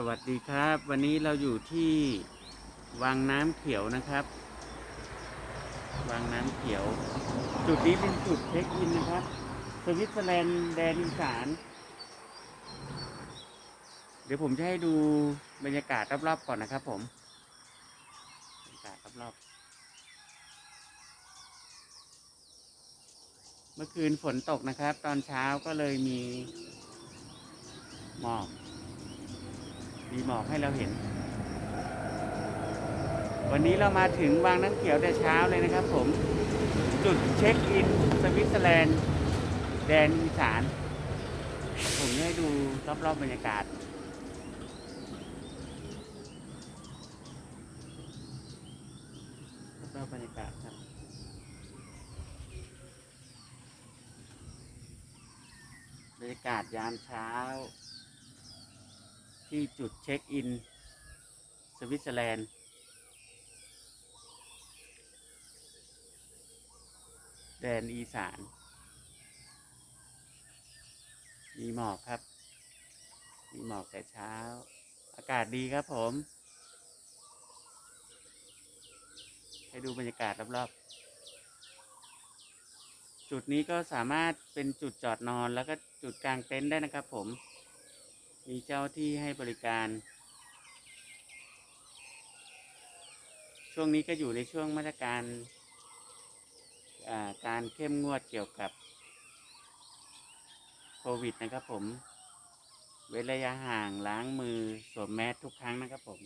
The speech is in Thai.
สวัสดีครับ วันนี้เราอยู่ที่วังน้ำเขียวนะครับวังน้ำเขียว จุดนี้เป็นจุดเช็คอินนะครับ สวิตเซอร์แลนด์แดนอีสาน เดี๋ยวผมจะให้ดูบรรยากาศรอบๆก่อนนะครับ ผมบรรยากาศรอบๆเมื่อคืนฝนตกนะครับ ตอนเช้าก็เลยมีหมอก มีหมอกให้เราเห็น วันนี้เรามาถึงวังน้ำเขียวแต่เช้าเลยนะครับผม จุดเช็คอินสวิตเซอร์แลนด์ แดนอีสาน ผมให้ดูรอบๆบรรยากาศรอบบรรยากาศครับบรรยากาศยามเช้า ที่จุดเช็คอิน สวิตเซอร์แลนด์ แดนอีสาน มีหมอกครับ มีหมอกแต่เช้า อากาศดีครับผม ให้ดูบรรยากาศรอบๆ จุดนี้ก็สามารถเป็นจุดจอดนอนแล้วก็จุดกลางเต็นท์ได้นะครับผม มีเจ้าที่ให้บริการ ช่วงนี้ก็อยู่ในช่วงมาตรการการเข้มงวดเกี่ยวกับโควิดนะครับผม เว้นระยะห่างล้างมือสวมแมสทุกครั้งนะครับผม